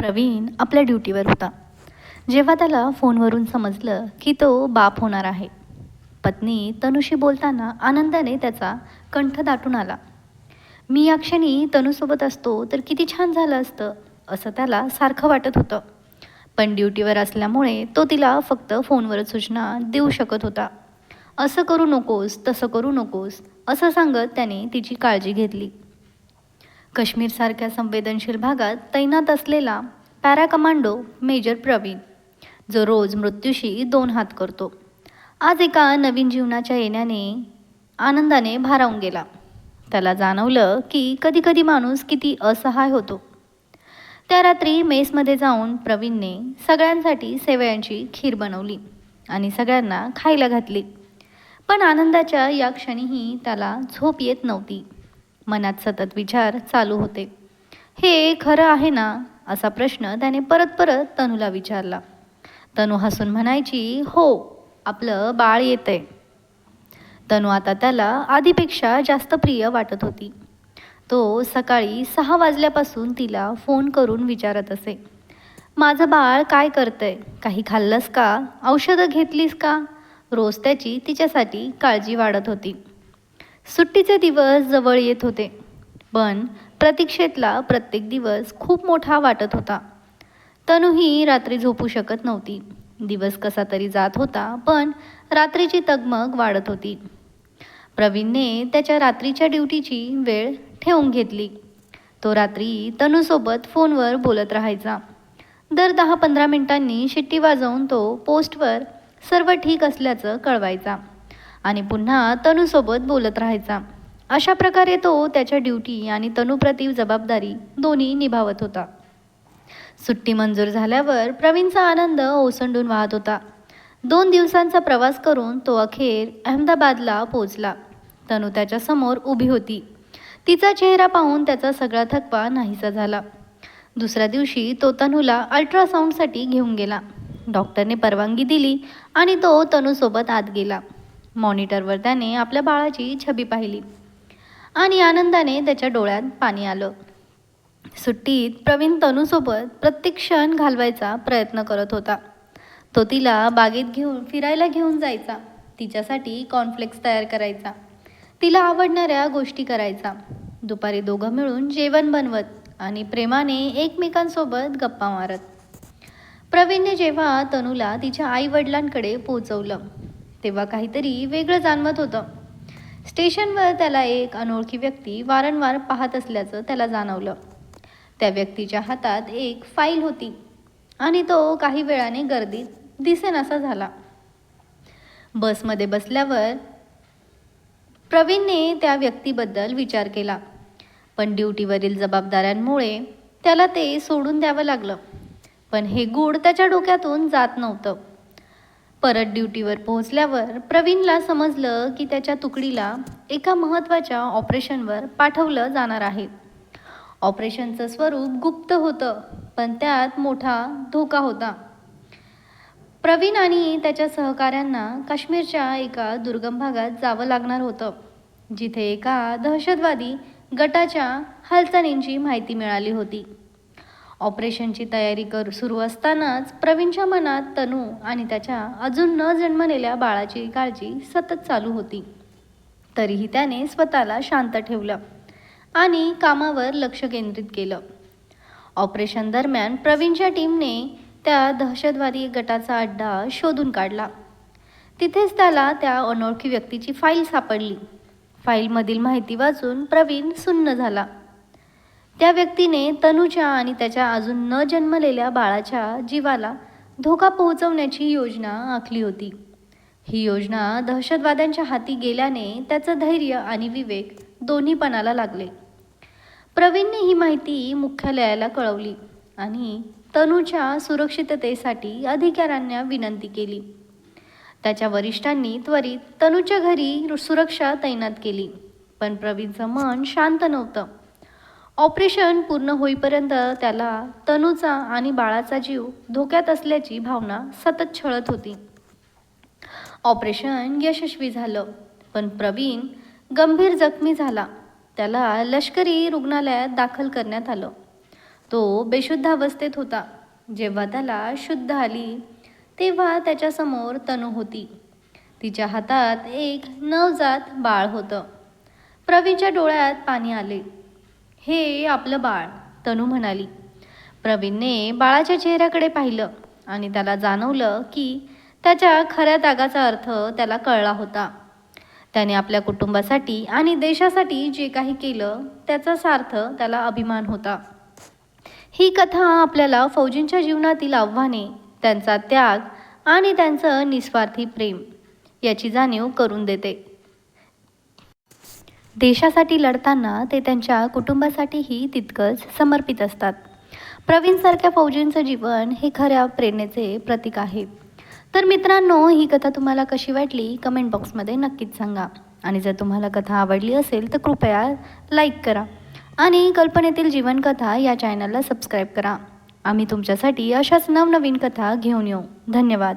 प्रवीण आपल्या ड्युटीवर होता. जेव्हा त्याला फोनवरून समजलं की तो बाप होणार आहे. पत्नी तनुशी बोलताना आनंदाने त्याचा कंठ दाटून आला. मी या क्षणी तनूसोबत असतो तर किती छान झालं असतं असं त्याला सारखं वाटत होतं. पण ड्युटीवर असल्यामुळे तो तिला फक्त फोनवरच सूचना देऊ शकत होता. असं करू नकोस तसं करू नकोस असं सांगत त्याने तिची काळजी घेतली. काश्मीरसारख्या संवेदनशील भागात तैनात असलेला पॅरा कमांडो मेजर प्रवीण जो रोज मृत्यूशी दोन हात करतो. आज एका नवीन जीवनाच्या येण्याने आनंदाने भारावून गेला. त्याला जाणवलं की कधीकधी माणूस किती असहाय होतो. त्या रात्री मेसमध्ये जाऊन प्रवीणने सगळ्यांसाठी सेवयांची खीर बनवली आणि सगळ्यांना खायला घातली. पण आनंदाच्या या क्षणीही त्याला झोप येत नव्हती. मनात सतत विचार चालू होते. हे खरं आहे ना? असा प्रश्न त्याने परत परत तनूला विचारला. तनू हसून म्हणायची हो आपलं बाळ येतंय. तनू आता त्याला आधीपेक्षा जास्त प्रिय वाटत होती. तो सकाळी सहा वाजल्यापासून तिला फोन करून विचारत असे. माझं बाळ काय करतंय? काही खाल्लंस का? औषधं घेतलीस का? रोज त्याची तिच्यासाठी काळजी वाढत होती. सुट्टीचे दिवस जवळ येत होते. पण प्रतीक्षेतला प्रत्येक दिवस खूप मोठा वाटत होता. तनुही रात्री झोपू शकत नव्हती. दिवस कसा तरी जात होता पण रात्रीची तगमग वाढत होती. प्रवीणने त्याच्या रात्रीच्या ड्युटीची वेळ ठेवून घेतली. तो रात्री तनूसोबत फोनवर बोलत राहायचा. दर दहा पंधरा मिनिटांनी शिट्टी वाजवून तो पोस्टवर सर्व ठीक असल्याचं कळवायचा. आणि पुन्हा तनूसोबत बोलत राहायचा. अशा प्रकारे तो त्याच्या ड्युटी आणि तनूप्रती जबाबदारी दोन्ही निभावत होता. सुट्टी मंजूर झाल्यावर प्रवीणचा आनंद ओसंडून वाहत होता. दोन दिवसांचा प्रवास करून तो अखेर अहमदाबादला पोचला तनू त्याच्यासमोर उभी होती. तिचा चेहरा पाहून त्याचा सगळा थकवा नाहीसा झाला. दुसऱ्या दिवशी तो तनूला अल्ट्रासाऊंडसाठी घेऊन गेला. डॉक्टरने परवानगी दिली आणि तो तनूसोबत आत गेला. मॉनिटरवर त्याने आपल्या बाळाची छबी पाहिली. आणि आनंदाने त्याच्या डोळ्यात पाणी आलं. सुट्टीत प्रवीण तनूसोबत प्रत्येक क्षण घालवायचा प्रयत्न करत होता. तो तिला बागेत घेऊन फिरायला घेऊन जायचा. तिच्यासाठी कॉर्नफ्लेक्स तयार करायचा. तिला आवडणाऱ्या गोष्टी करायचा. दुपारी दोघं मिळून जेवण बनवत आणि प्रेमाने एकमेकांसोबत गप्पा मारत. प्रवीणने जेव्हा तनूला तिच्या आई वडिलांकडे पोचवलं तेव्हा काहीतरी वेगळं जाणवत होतं. स्टेशनवर त्याला एक अनोळखी व्यक्ती वारंवार पाहत असल्याचं त्याला जाणवलं. त्या व्यक्तीच्या हातात एक फाईल होती आणि तो काही वेळाने गर्दीत दिसेनासा झाला. बसमध्ये बसल्यावर प्रवीणने त्या व्यक्तीबद्दल विचार केला पण ड्युटीवरील जबाबदाऱ्यांमुळे त्याला ते सोडून द्यावं लागलं. पण हे गूढ त्याच्या डोक्यातून जात नव्हतं. परत ड्युटीवर पोहोचल्यावर प्रवीणला समजलं की त्याच्या तुकडीला एका महत्त्वाच्या ऑपरेशनवर पाठवलं जाणार आहे. ऑपरेशनचं स्वरूप गुप्त होतं पण त्यात मोठा धोका होता. प्रवीण आणि त्याच्या सहकाऱ्यांना काश्मीरच्या एका दुर्गम भागात जावं लागणार होतं जिथे एका दहशतवादी गटाच्या हालचालींची माहिती मिळाली होती. ऑपरेशनची तयारी कर सुरू असतानाच प्रवीणच्या मनात तनू आणि त्याच्या अजून न जन्मलेल्या बाळाची काळजी सतत चालू होती. तरीही त्याने स्वतःला शांत ठेवलं आणि कामावर लक्ष केंद्रित केलं. ऑपरेशन दरम्यान प्रवीणच्या टीमने त्या दहशतवादी गटाचा अड्डा शोधून काढला. तिथेच त्याला त्या अनोळखी व्यक्तीची फाईल सापडली. फाईलमधील माहिती वाचून प्रवीण सुन्न झाला. त्या व्यक्तीने तनूच्या आणि त्याच्या अजून न जन्मलेल्या बाळाच्या जीवाला धोका पोहोचवण्याची योजना आखली होती. ही योजना दहशतवाद्यांच्या हाती गेल्याने त्याचं धैर्य आणि विवेक दोन्ही पणाला लागले. प्रवीणने ही माहिती मुख्यालयाला कळवली आणि तनूच्या सुरक्षिततेसाठी अधिकाऱ्यांना विनंती केली. त्याच्या वरिष्ठांनी त्वरित तनूच्या घरी सुरक्षा तैनात केली पण प्रवीणचं मन शांत नव्हतं. ऑपरेशन पूर्ण होईपर्यंत त्याला तनूचा आणि बाळाचा जीव धोक्यात असल्याची भावना सतत छळत होती. ऑपरेशन यशस्वी झालं पण प्रवीण गंभीर जखमी झाला. त्याला लष्करी रुग्णालयात दाखल करण्यात आलं. तो बेशुद्ध अवस्थेत होता. जेव्हा त्याला शुद्ध आली तेव्हा त्याच्यासमोर तनू होती. तिच्या हातात एक नवजात बाळ होतं. प्रवीणच्या डोळ्यात पाणी आले. हे आपलं बाळ. तनू म्हणाली. प्रवीणने बाळाच्या चेहऱ्याकडे पाहिलं आणि त्याला जाणवलं की त्याच्या खऱ्या त्यागाचा अर्थ त्याला कळला होता. त्याने आपल्या कुटुंबासाठी आणि देशासाठी जे काही केलं त्याचा सार्थ त्याला अभिमान होता. ही कथा आपल्याला फौजींच्या जीवनातील आव्हाने त्यांचा त्याग आणि त्यांचं निस्वार्थी प्रेम याची जाणीव करून देते. देशासाठी लढताना ते त्यांच्या कुटुंबासाठीही तितकंच समर्पित असतात. प्रवीणसारख्या फौजींचं जीवन हे खऱ्या प्रेरणेचे प्रतीक आहे. तर मित्रांनो ही कथा तुम्हाला कशी वाटली? कमेंट बॉक्समध्ये नक्कीच सांगा. आणि जर तुम्हाला कथा आवडली असेल तर कृपया लाईक करा. आणि कल्पनेतील जीवनकथा या चॅनलला सबस्क्राईब करा. आम्ही तुमच्यासाठी अशाच नवनवीन कथा घेऊन येऊ. धन्यवाद.